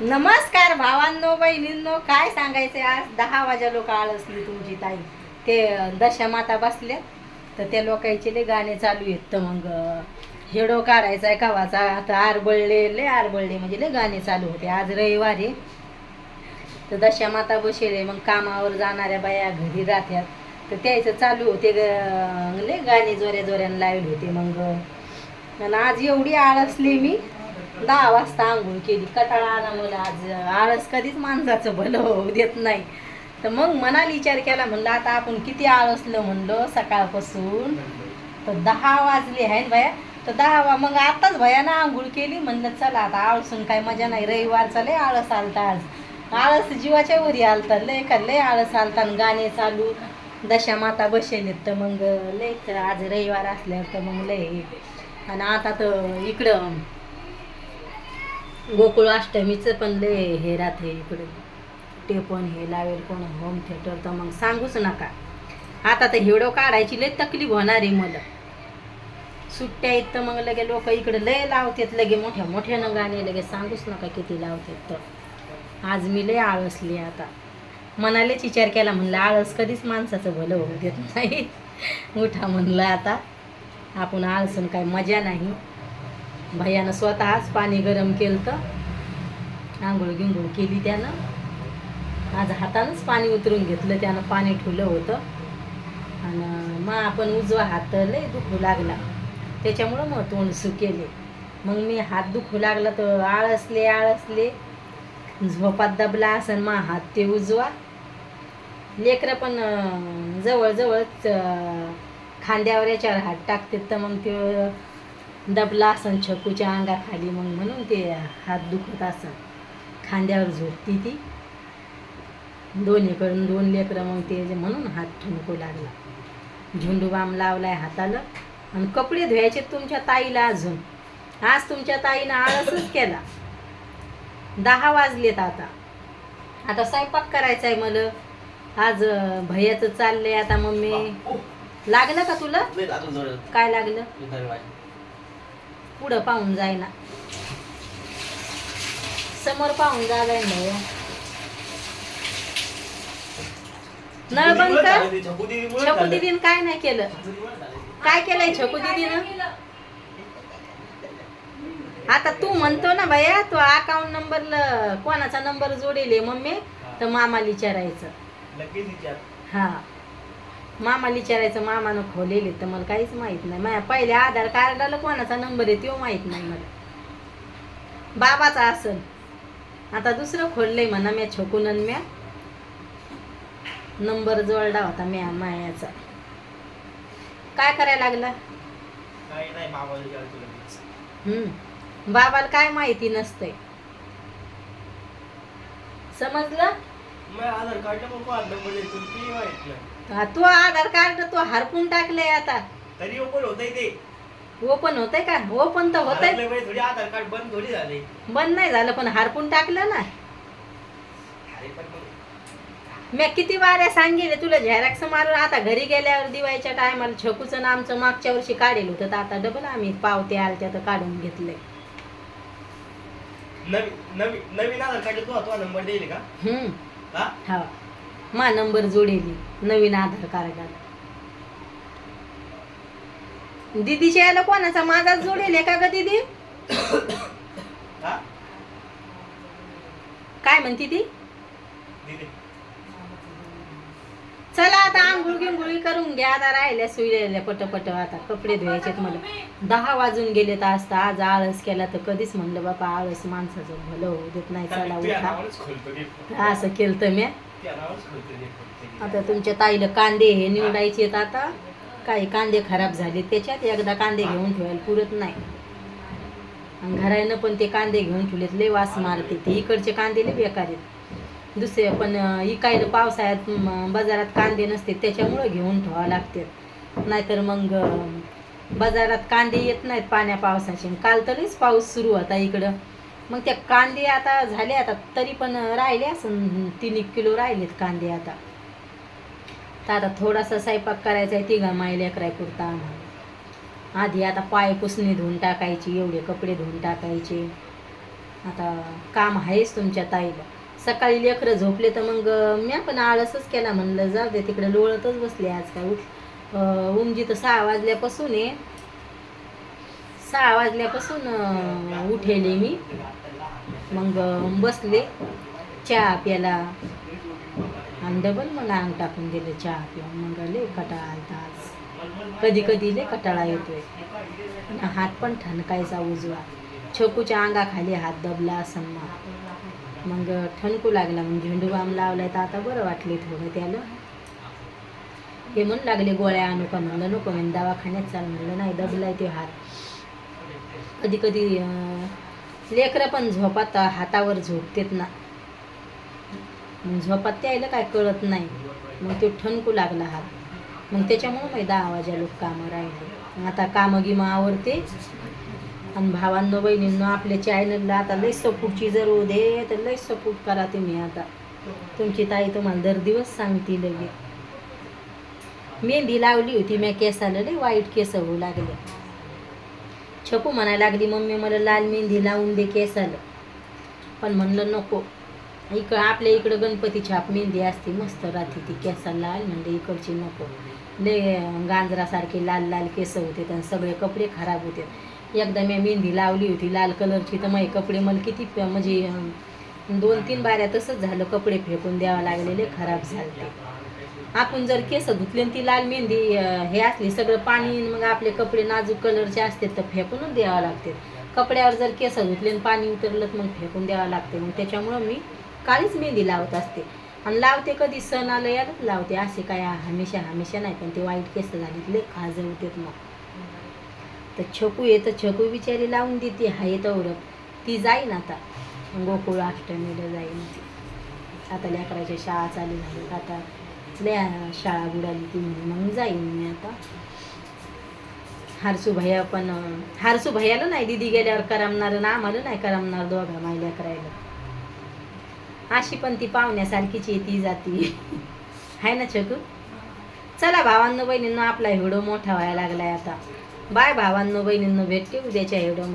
नमस्कार भावांनो बहिणींनो काय सांगायचे आज? दहा वाजा लोक आळसली तुमची ताई. ते दशा माता बसल्या तर त्या लोकांचे लय गाणे चालू आहेत. तर मग हेडो काढायचा आहे कावाचा. आता आरबळले लय आरबळले म्हणजे लय गाणे चालू होते. आज रविवार आहे. तर दशा माता बसेले. मग कामावर जाणाऱ्या बाया घरी राहत्यात तर त्याचं चालू होते ग- लय गाणे जोऱ्या जोऱ्यानं लावले होते. मग आणि आज एवढी आळसली मी. दहा वाजता आंघोळ केली. कटाळा आला मला आज आळस कधीच माणसाचं भलं होऊ देत नाही. तर मग मनाला विचार केला म्हणलं आता आपण किती आळसलं म्हणलं सकाळपासून. तर दहा वाजले आहे ना भया. तर दहा वा मग आताच भयानं आंघोळ केली म्हणलं चला आता आळसून काय मजा नाही. रविवारचा लय आळस आलता आज. आळस जीवाच्या वरी आलता. लय का लय आळस आलता आणि गाणे चालू. दशा माता बसेल तर मग लय तर आज रविवार असल्यावर तर मग लय. आणि आता तर इकडं गोकुळ अष्टमीचं पण लय हे राहते इकडे. ते पण हे लावेल कोण होम थिएटर तर मग सांगूच नका. आता तर हिडो काढायची लय तकलीफ होणार आहे मला. सुट्ट्या आहेत तर मग लगे लोक इकडे लय लावतात लगे मोठ्या मोठ्यानं गाणे लगे सांगूच नका किती लावतात तर. आज मी लय आळसली आता. मनालेच विचार केला म्हणलं आळस कधीच माणसाचं भलं होऊ देत नाही. उठा म्हणलं आता आपण आळसून काय मजा नाही. भैयानं स्वतःच पाणी गरम केलं तर आंघोळ गिंघोळ केली त्यानं. आज हातानंच पाणी उतरून घेतलं त्यानं पाणी ठेवलं होतं. आणि मग आपण उजवा हात लय दुखू लागला. त्याच्यामुळं मग तोंड सुकेले. मग मी हात दुखू लागला तर आळसले आळसले. झोपात दबला असन मा हात ते उजवा. लेकरं पण जवळजवळच खांद्यावर याच्यावर हात टाकते तर मग ते दबला असन छकूच्या अंगाखाली मग म्हणून ते हात दुखत असन खांद्यावर झोपती ती. दोन्हीकडून दोन लेकरं मग ते जे म्हणून हात ठणकू लागला. झुंडू बाम लावलाय हाताला आणि कपडे धुवायचे तुमच्या ताईला अजून. आज तुमच्या ताईनं आळसच केला. दहा वाजलेत आता. आता स्वयंपाक करायचा आहे मला. आज भैयाचं चाललंय आता मम्मी. लागलं का तुला? काय लागलं? पुढं पाहून जाय ना समोर पाहून जागाय ना नळ बंद कर. छकू दिदीनं काय नाही केलं. काय केलंय छकू दिदीनं आता तू म्हणतो ना भैया तो अकाउंट नंबरला कोणाचा नंबर जोडेल मम्मी? तर मामाला विचारायचं. हा. मामाला विचारायचं मामानं खोलेले तर मला काहीच माहीत नाही. माझ्या पहिल्या आधार कार्डाला कोणाचा नंबर आहे तो माहीत नाही मला. बाबाचा असन आता दुसरं खोललंय म्हणा म्या छोकून म्या. नंबर जोडला होता म्या मायाचा. काय करायला लागला? हम्म बाबाला काय माहिती नसतंय. समजलं? आधार कार्ड ते हा, आधार कार्ड तू हरपून टाकलंय आता. तरी ओपन होतंय ते. ओपन होतंय का? ओपन तर होतंय. थोडी आधार कार्ड बंद थोडी झाले बंद नाही झालं पण हरपून टाकलं ना. अरे पण मग मी किती वाऱ्या सांगेल तुला झेरॉक्स मारून आता घरी गेल्यावर दिवाळीच्या टायमाला छकूचं आणि आमचं मागच्या वर्षी काढेल होतं तर आता डबल आम्ही पावते आलत्या तर काढून घेतलंय. नवीन नवीन नवीन आधार कार्ड तू तो नंबर देईल का? हम्म. हा? हा. मा नंबर जोडेली नवीन आधार कार्डाला दीदीच्या याला कोणाचा माझाच जोडेल का ग दीदी? हा? काय म्हणती ती? चला आता आंघोळ गिंघोळी करून घ्या. आता राहिल्या सुईल्या पटपट. आता कपडे धुवायचेत मला. दहा वाजून गेले तर असता आज आळस केला तर कधीच म्हणलं बाबा आळस माणसाचं भलं होऊ देत नाही. चला उठा. असं केलं तर मी. आता तुमच्या ताईला कांदे हे निवडायचे आहेत आता. काही कांदे खराब झाले त्याच्यात. एकदा कांदे घेऊन ठेवायला पुरत नाही. आणि घरानं पण ते कांदे घेऊन ठेवलेत. लय वास मारते ते. इकडचे कांदे लय बेकार आहेत. दुसरे पण अं, इकायला पावसाळ्यात बाजारात कांदे नसते त्याच्यामुळं घेऊन ठेवावं लागते. नाहीतर मग बाजारात कांदे येत नाहीत पाण्या पावसाचे. काल तरीच पाऊस सुरू होता इकडं. मग त्या कांदे आता झाले आता तरी पण राहिले असं तीन एक किलो राहिलेत कांदे आता. तर आता थोडासा स्वयंपाक करायचा आहे तिघा माई लेकरायपुरता आम्हाला. आधी आता पाय पुसणे धुवून टाकायची एवढे कपडे धुवून टाकायचे. आता काम आहेच तुमच्या ताईला. सकाळी लेकरं झोपले तर मग म्या पण आळसच केला म्हणलं जाऊ दे तिकडे लोळतच बसले आज काय उठ. उमजी तर सहा वाजल्यापासून आहे. सहा वाजल्यापासून उठेले मी. मग बसले. चहा प्याला आणि डबल मला अंग टाकून दिलं चहा पिऊन. मग लय कटाळा आलता आज. कधी कधी लय कटाळा येतोय. हात पण ठणकायचा उजवा. छकूच्या अंगाखाली हात दबला असं मग ठणकू लागला मग झेंडू बाम लावलाय तर आता बरं वाटले थोडं त्याला. हे म्हणू लागले गोळ्या आणू का म्हणलं नको म्हणजे दवाखान्यात चाल म्हणलं नाही दबलाय ते हात. कधी कधी लेकरं पण झोपात हातावर झोपतेत ना. मग झोपात त्यायला काय कळत नाही. मग तो ठणकू लागला हात. मग त्याच्यामुळं मी दहा वाजा लोक कामं राहिले. आता कामं गिमं आवडते आणि भावांनो बहिणींनो आपल्या चॅनलला आता लई सपोर्टची जर दे तर लई सपोर्ट करा तुम्ही आता. तुमची ताई तुम्हाला दर दिवस सांगती लगे. मेहंदी लावली होती मी केसाला लई वाईट केस होऊ लागले. छपू म्हणायला लागली मम्मी मला लाल मेहंदी लावून दे केसाला. पण म्हणलं नको. इकडं आपल्या इकडं गणपती छाप मेहंदी असते मस्त राहते ती केसाला लाल म्हणलं इकडची नको. लय गांजरासारखे लाल लाल केस होते आणि सगळे कपडे खराब होते. एकदा मी मेहंदी लावली होती लाल कलरची. तर माझे कपडे मला किती म्हणजे दोन तीन बाऱ्या तसंच झालं. कपडे फेकून द्यावं लागलेले खराब झाले. आपण जर केस धुतले ती लाल मेहंदी हे असली सगळं पाणी मग आपले कपडे नाजूक कलरचे असते तर फेकूनच द्यावं लागते. कपड्यावर जर केस धुतले पाणी उतरलं तर मग फेकून द्यावं लागते. मग त्याच्यामुळं मी काळीच मेहंदी लावत असते. आणि लावते कधी सण आलं यालाच लावते. असे काय हमेशा हमेशा नाही. पण ते वाईट केस झाले लय खाजवतेत मग. तर छकू येतं छकू बिचारी लावून देते. हाय तेवढं ती जाईन आता. गोकुळ अष्टमीला जाईन ती. आता लेकराच्या शाळा चालू झाली आता लय शाळा बुडाली ती म्हणून. मग जाईन मी आता. हारसू भैया पण हारसू भैयाला नाही दिदी गेल्यावर करमणार ना आम्हाला नाही करमणार दोघा मायल्या करायला अशी पण ती पाहुण्यासारखीच ती जाती. आहे ना छकू? चला भावांनो बहिणींना आपला एवढं मोठा व्हायला लागलाय आता. बाय भावांनो बहिणींनो भेटते उद्याच्या व्हिडिओमध्ये